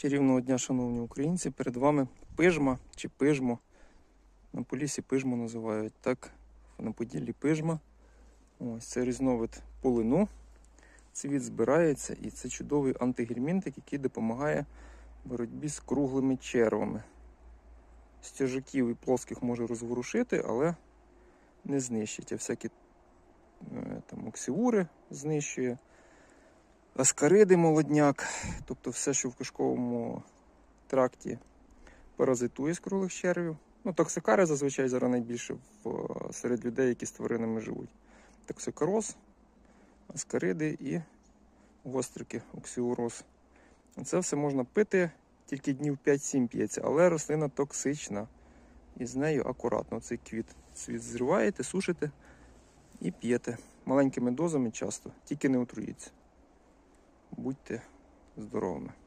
Чарівного дня, шановні українці, перед вами пижма чи пижмо. На полісі пижмо називають, так, на Поділлі пижма. Ось це різновид полину. Цвіт збирається і це чудовий антигельмінтик, який допомагає боротьбі з круглими червами. Стяжаків і плоских може розворушити, але не знищить. А всякі е, там оксіури знищує аскариди молодняк, тобто все, що в кишковому тракті паразитує з круглих червів. Ну, токсикари зазвичай зараз найбільше в, е, серед людей, які з тваринами живуть. Токсикороз, аскариди і гострики, оксіуроз. Це все можна пити, тільки днів 5-7 п'ється, але рослина токсична. І з нею акуратно цей квіт. Цвіт зриваєте, сушите і п'єте. Маленькими дозами часто, тільки не отруїться. Будьте здоровими.